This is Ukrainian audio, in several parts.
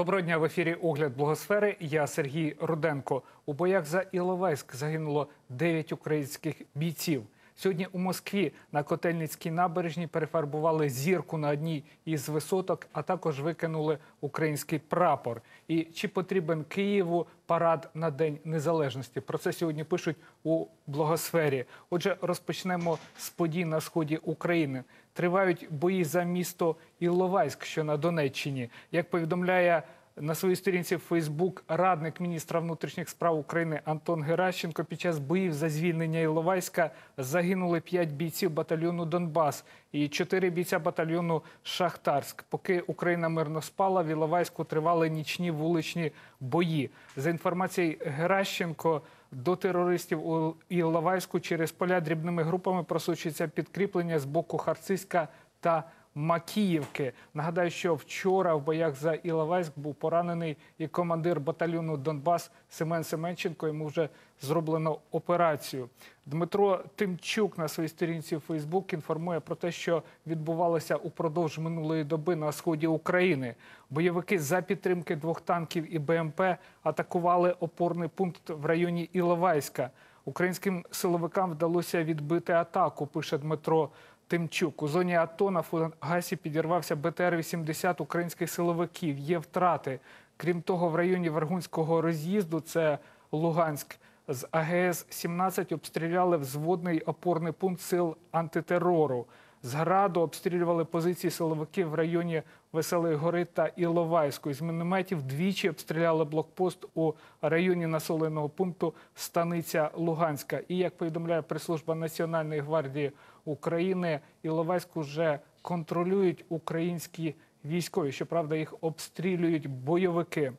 Доброго дня в ефірі Огляд Благосфери. Я Сергій Руденко. У боях за Іловайськ загинуло 9 українських бійців. Сьогодні у Москві на Котельницькій набережній перефарбували зірку на одній із висоток, а також викинули український прапор. І чи потрібен Києву парад на День Незалежності? Про це сьогодні пишуть у благосфері. Отже, розпочнемо з подій на сході України. Тривають бої за місто Іловайськ, що на Донеччині. Як повідомляє на своїй сторінці в Фейсбук радник міністра внутрішніх справ України Антон Геращенко під час боїв за звільнення Іловайська загинули 5 бійців батальйону Донбас і 4 бійця батальйону Шахтарськ. Поки Україна мирно спала, в Іловайську тривали нічні вуличні бої. За інформацією Геращенко, до терористів у Іловайську через поля дрібними групами просочується підкріплення з боку Харциська та Макіївки. Нагадаю, що вчора в боях за Іловайськ був поранений і командир батальйону Донбас Семен Семенченко. Йому вже зроблено операцію. Дмитро Тимчук на своїй сторінці у Фейсбук інформує про те, що відбувалося упродовж минулої доби на сході України. Бойовики за підтримки двох танків і БМП атакували опорний пункт в районі Іловайська. Українським силовикам вдалося відбити атаку. Пише Дмитро Тимчук. У зоні АТО на Фугасі підірвався БТР-80 українських силовиків. Є втрати. Крім того, в районі Вергунського роз'їзду, це Луганськ, з АГС-17 обстріляли взводний опорний пункт сил антитерору. З граду обстрілювали позиції силовиків в районі Веселої Гори та Іловайську. З мінометів двічі обстріляли блокпост у районі населеного пункту Станиця Луганська. І як повідомляє прес-служба Національної гвардії України, Іловайську вже контролюють українські військові. Щоправда, їх обстрілюють бойовики.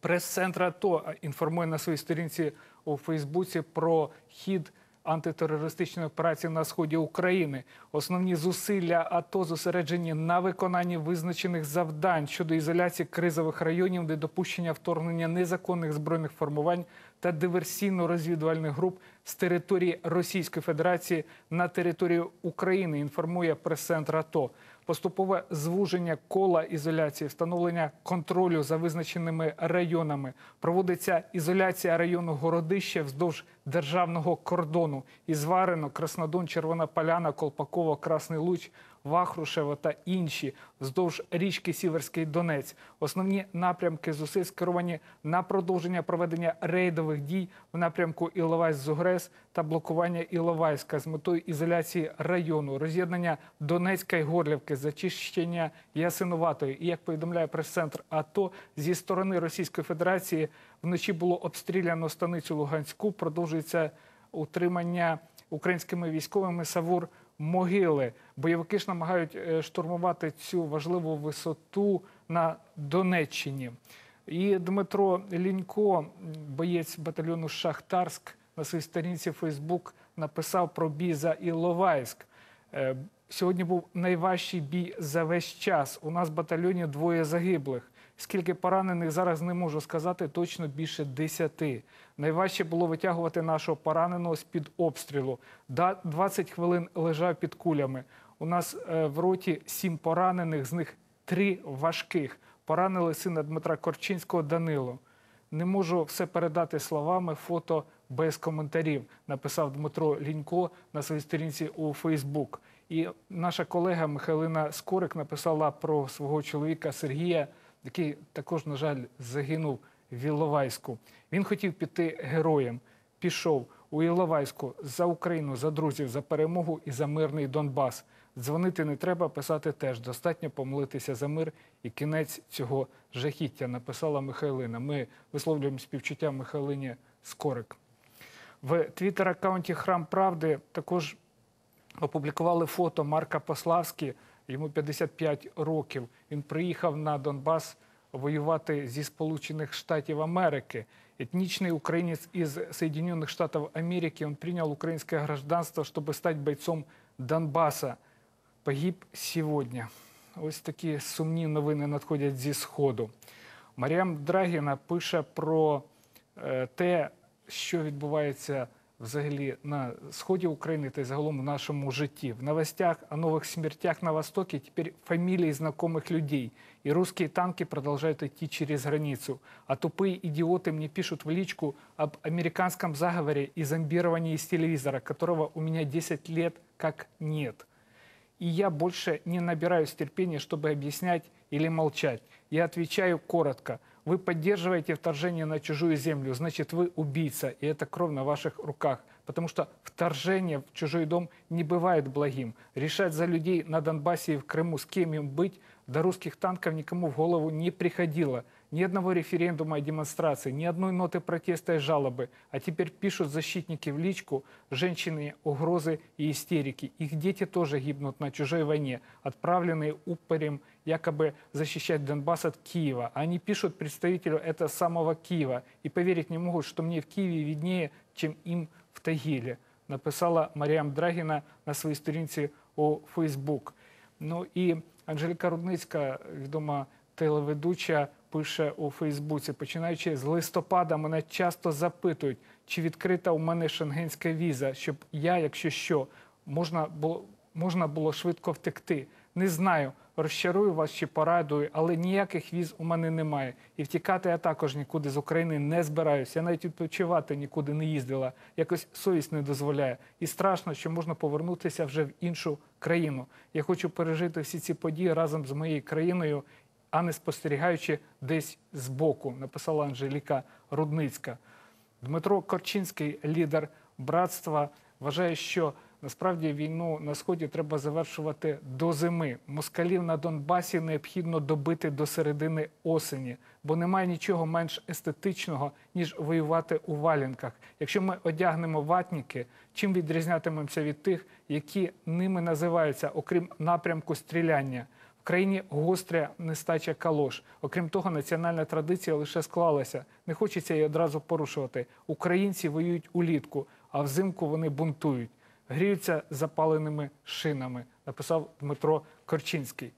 Прес-центр АТО інформує на своїй сторінці у Фейсбуці про хід антитерористичної операції на сході України. Основні зусилля АТО зосереджені на виконанні визначених завдань щодо ізоляції кризових районів, де допущення вторгнення незаконних збройних формувань та диверсійно-розвідувальних груп з території Російської Федерації на територію України. Інформує прес-центр АТО. Поступове звуження кола ізоляції, встановлення контролю за визначеними районами. Проводиться ізоляція району Городище вздовж державного кордону. Ізварено, Краснодон, Червона Поляна, Колпаково, Красний Луч, Вахрушево та інші вздовж річки Сіверський Донець. Основні напрямки зусиль скеровані на продовження проведення рейдових дій в напрямку Іловайськ-Зугрес та блокування Іловайська з метою ізоляції району, роз'єднання Донецька і Горлівки, зачищення Ясинуватої. І як повідомляє прес-центр АТО, зі сторони Російської Федерації вночі було обстріляно станицю Луганську. Продовжується утримання українськими військовими Савур могили. Бойовики ж намагають е, штурмувати цю важливу висоту на Донеччині. І Дмитро Лінько, боєць батальйону Шахтарськ, на своїй сторінці Фейсбук написав про бій за Іловайськ. Е, Сьогодні був найважчий бій за весь час. У нас в батальйоні двоє загиблих. Скільки поранених зараз не можу сказати, точно більше десяти. Найважче було витягувати нашого пораненого з-під обстрілу. Да- 20 хвилин лежав під кулями. У нас е, в роті сім поранених, з них три важких. Поранили сина Дмитра Корчинського Данило. Не можу все передати словами, фото без коментарів, написав Дмитро Лінько на своїй сторінці у Фейсбук. І наша колега Михайлина Скорик написала про свого чоловіка Сергія, який також, на жаль, загинув в Іловайську. Він хотів піти героєм, пішов у Іловайську за Україну, за друзів, за перемогу і за мирний Донбас. Дзвонити не треба, писати теж. Достатньо помолитися за мир і кінець цього жахіття, написала Михайлина. Ми висловлюємо співчуття Михайлині Скорик. В твіттер-аккаунті Храм Правди також опублікували фото Марка Пославські Йому 55 років. Він приїхав на Донбас воювати зі Сполучених Штатів Америки. Этничный украинец из Соединенных Штатов Америки. Он принял украинское гражданство, чтобы стать бойцом Донбасса. Погиб сьогодні. Ось такі сумні новини надходять зі Сходу. Маріам Драгіна пише про е, те, що відбувається в взагалі на сході України та й загалом в нашому житті. В новостях о новых смертях на Востоке теперь фамилии знакомых людей. И русские танки продолжают идти через границу. А тупые идиоты мне пишут в личку об американском заговоре и зомбировании из телевизора, которого у меня 10 лет как нет. И я больше не набираюсь терпения, чтобы объяснять или молчать. Я отвечаю коротко. вы поддерживаете вторжение на чужую землю, значит, вы убийца, и это кровь на ваших руках. Потому что вторжение в чужой дом не бывает благим. Решать за людей на Донбассе и в Крыму, с кем им быть, до русских танков никому в голову не приходило. Ни одного референдума и демонстрации, ни одной ноты протеста и жалобы. А теперь пишут защитники в личку, женщины, угрозы и истерики. Их дети тоже гибнут на чужой войне, отправленные упорем якобы защищать Донбасс от Киева. Они пишут представителю это самого Киева и поверить не могут, что мне в Киеве виднее, чем им в Тагиле. Написала Маріам Драгіна на своїй сторінці у Фейсбук. Ну і Анжеліка Рудницька, відома телеведуча, пише у Фейсбуці. Починаючи з листопада, мене часто запитують, чи відкрита у мене шенгенська віза, щоб я, якщо що, можна було, можна було швидко втекти. Не знаю, розчарую вас чи порадую, але ніяких віз у мене немає. І втікати я також нікуди з України не збираюся. Я навіть відпочивати нікуди не їздила. Якось совість не дозволяє. І страшно, що можна повернутися вже в іншу країну. Я хочу пережити всі ці події разом з моєю країною, а не спостерігаючи десь збоку, написала Анжеліка Рудницька. Дмитро Корчинський, лідер братства, вважає, що насправді війну на сході треба завершувати до зими. Москалів на Донбасі необхідно добити до середини осені, бо немає нічого менш естетичного ніж воювати у валянках. Якщо ми одягнемо ватніки, чим відрізнятимемося від тих, які ними називаються, окрім напрямку стріляння. В країні гостря нестача калош. Окрім того, національна традиція лише склалася. Не хочеться її одразу порушувати. Українці воюють улітку, а взимку вони бунтують. Гріються запаленими шинами, написав Дмитро Корчинський.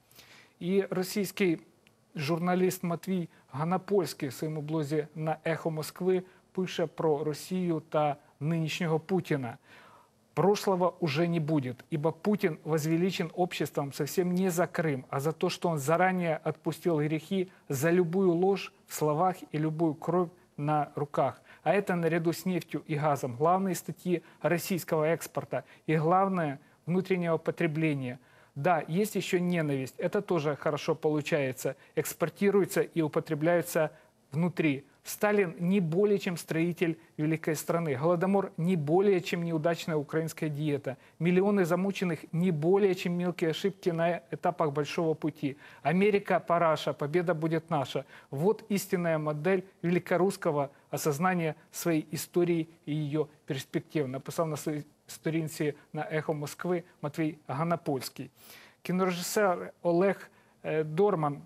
І російський журналіст Матвій Ганапольський в своєму блозі на Ехо Москви пише про Росію та нинішнього Путіна. Прошлого уже не будет, ибо Путин возвеличен обществом совсем не за Крым, а за то, что он заранее отпустил грехи за любую ложь в словах и любую кровь на руках. А это наряду с нефтью и газом главные статьи российского экспорта и главное внутреннего потребления. Да, есть еще ненависть, это тоже хорошо получается, экспортируется и употребляется внутри. Сталин не более чем строитель великой страны. Голодомор не более чем неудачная украинская диета. Миллионы замученных не более чем мелкие ошибки на этапах большого пути. Америка параша, победа будет наша. Вот истинная модель великорусского осознания своей истории и ее перспектив. Написав на своїй сторінці на Ехо Москви Матвій Ганапольський. Кінорежисер Олег е, Дорман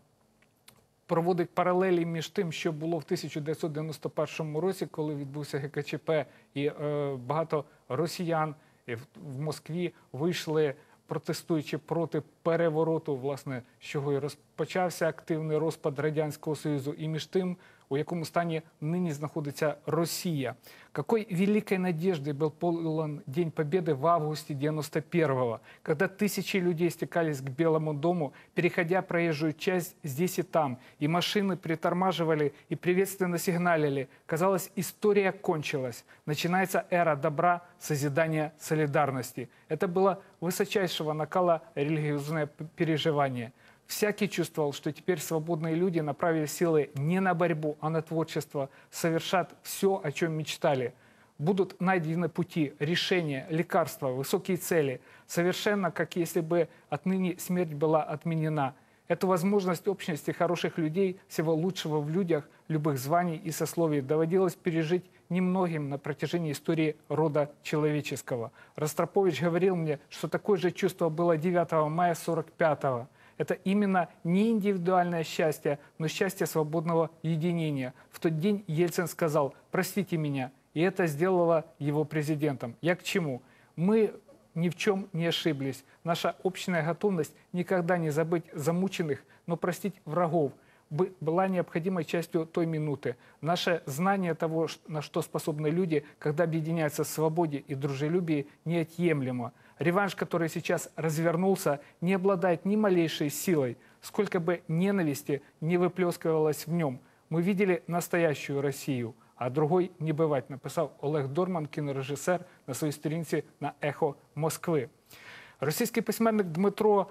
проводить паралелі між тим, що було в 1991 році, коли відбувся ГКЧП, і е, багато росіян в Москві вийшли, протестуючи проти перевороту, власне, з чого і розпочався активний розпад радянського союзу, і між тим, у якому стані нині знаходиться Росія. Какой великой надеждой был полон День Победы в августе 91-го, когда тысячи людей стекались к Белому дому, переходя проезжую часть здесь и там, и машины притормаживали и приветственно сигналили. Казалось, история кончилась. Начинается эра добра, созидания, солидарности. Это было высочайшего накала религиозное переживание. Всякий чувствовал, что теперь свободные люди, направив силы не на борьбу, а на творчество, совершат все, о чем мечтали. Будут найдены пути, решения, лекарства, высокие цели, совершенно как если бы отныне смерть была отменена. Эту возможность общности хороших людей, всего лучшего в людях, любых званий и сословий доводилось пережить немногим на протяжении истории рода человеческого. Ростропович говорил мне, что такое же чувство было 9 мая 45 -го. Это именно не индивидуальное счастье, но счастье свободного единения. В тот день Ельцин сказал «простите меня», и это сделало его президентом. Я к чему? Мы ни в чем не ошиблись. Наша общая готовность никогда не забыть замученных, но простить врагов. бы- была необходимой частью той минуты. Наше знание того, на что способны люди, когда объединяются в свободе и дружелюбии, неотъемлемо. Реванш, который сейчас развернулся, не обладает ни малейшей силой, сколько бы ненависти не выплескивалось в нем. Мы видели настоящую Россию, а другой не бывать, написав Олег Дорман, кінорежисер, на своїй сторінці на Ехо Москви. Російський письменник Дмитро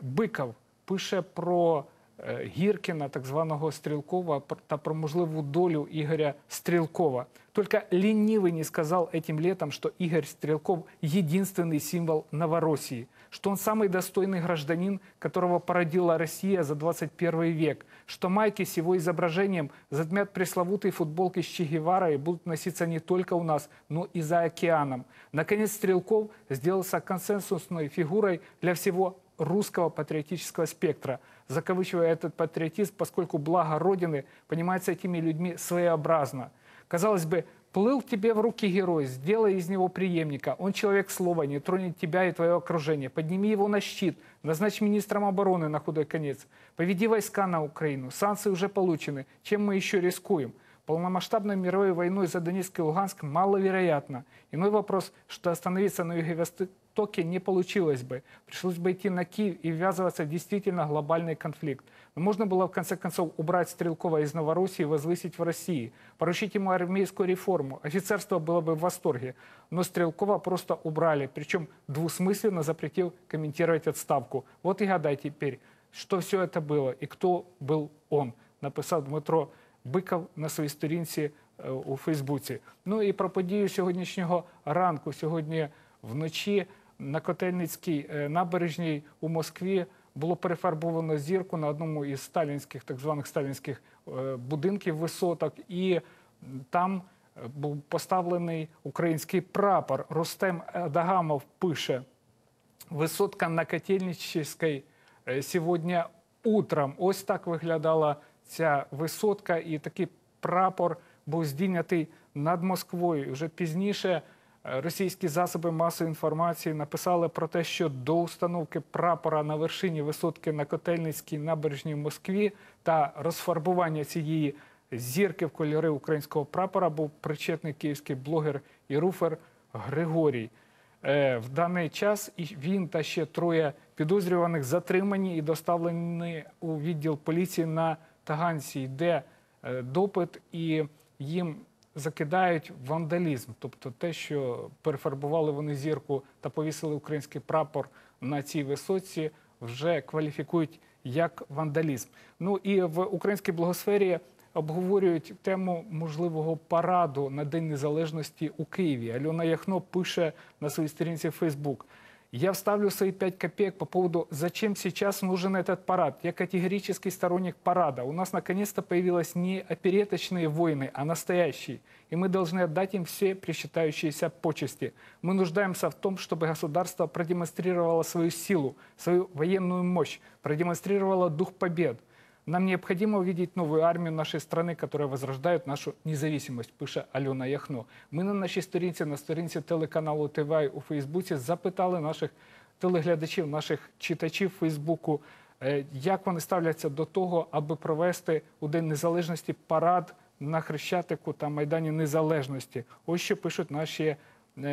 Биков пише про е, Гіркіна, так званого Стрілкова, пр- та про можливу долю Ігоря Стрелкова. Только ленивый не сказал этим летом, что Игорь Стрелков – единственный символ Новороссии, что он самый достойный гражданин, которого породила Россия за 21 век, что майки с его изображением затмят пресловутые футболки с Че Геварой и будут носиться не только у нас, но и за океаном. Наконец, Стрелков сделался консенсусной фигурой для всего русского патриотического спектра, закавычивая этот патриотизм, поскольку благо Родины понимается этими людьми своеобразно. Казалось бы, плыл тебе в руки герой, сделай из него преемника. Он человек слова, не тронет тебя и твое окружение. Подними его на щит, назначь министром обороны на худой конец. Поведи войска на Украину. Санкции уже получены. Чем мы еще рискуем? Полномасштабной мировой войной за Донецк и Луганск маловероятно. Иной вопрос, что остановиться на юго-востоке не получилось бы. Пришлось бы идти на Киев и ввязываться в действительно глобальный конфликт. Но можно было в конце концов убрать Стрелкова из Новороссии и возвысить в России, поручить ему армейскую реформу. Офицерство было бы в восторге. Но Стрелкова просто убрали, причем двусмысленно запретил комментировать отставку. Вот и гадай теперь, что все это было и кто был он, написав Дмитро Биков на своїй сторінці е, у Фейсбуці. Ну і про подію сьогоднішнього ранку. Сьогодні вночі на Котельницькій е, набережній у Москві було перефарбовано зірку на одному із сталінських, так званих сталінських е, будинків висоток, і там був поставлений український прапор. Ростем Дагамов пише. Висотка на Котельнической е, сьогодні утром. Ось так виглядала ця висотка, і такий прапор був здійнятий над Москвою. Вже пізніше е, російські засоби масової інформації написали про те, що до установки прапора на вершині висотки на Котельницькій набережній в Москві та розфарбування цієї зірки в кольори українського прапора був причетний київський блогер і руфер Григорій. Е, В даний час він та ще троє підозрюваних затримані і доставлені у відділ поліції на Таганці. Йде е, допит і їм закидають вандалізм, тобто те, що перефарбували вони зірку та повісили український прапор на цій висоці, вже кваліфікують як вандалізм. Ну і в українській благосфері обговорюють тему можливого параду на День Незалежності у Києві. Альона Яхно пише на своїй сторінці Facebook. Я вставлю свои 5 копеек по поводу, зачем сейчас нужен этот парад. Я категорический сторонник парада. У нас наконец-то появились не опереточные войны, а настоящие. И мы должны отдать им все причитающиеся почести. Мы нуждаемся в том, чтобы государство продемонстрировало свою силу, свою военную мощь, продемонстрировало дух побед. Нам необходимо увидеть новую армию нашей страны, которая возрождает нашу независимость, пише Альона Яхно. Ми на нашій сторінці, на сторінці телеканалу ТВ у Фейсбуці запитали наших телеглядачів, наших читачів Фейсбуку, е, як вони ставляться до того, аби провести у День Незалежності парад на Хрещатику та Майдані Незалежності. Ось що пишуть наші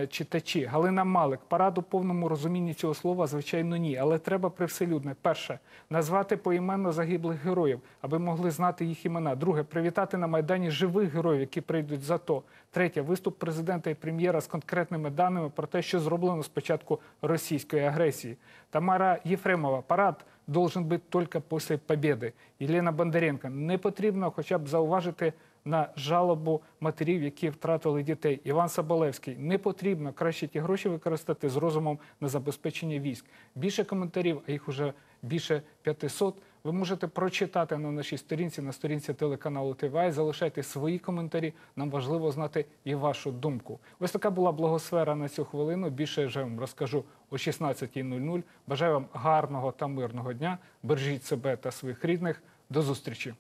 читачі. Галина Малик. Парад у повному розумінні цього слова, звичайно, ні. Але треба привселюдне. Перше, назвати поіменно загиблих героїв, аби могли знати їх імена. Друге, привітати на Майдані живих героїв, які прийдуть за то. Третє, виступ президента і прем'єра з конкретними даними про те, що зроблено з початку російської агресії. Тамара Єфремова. Парад должен бути тільки після побєди. Єлена Бондаренко. Не потрібно хоча б зауважити на жалобу матерів, які втратили дітей. Іван Соболевський. Не потрібно краще ті гроші використати з розумом на забезпечення військ. Більше коментарів, а їх уже більше 500, ви можете прочитати на нашій сторінці, на сторінці телеканалу ТВА. Залишайте свої коментарі. Нам важливо знати і вашу думку. Ось така була благосфера на цю хвилину. Більше я вам розкажу о 16.00. Бажаю вам гарного та мирного дня. Бережіть себе та своїх рідних. До зустрічі.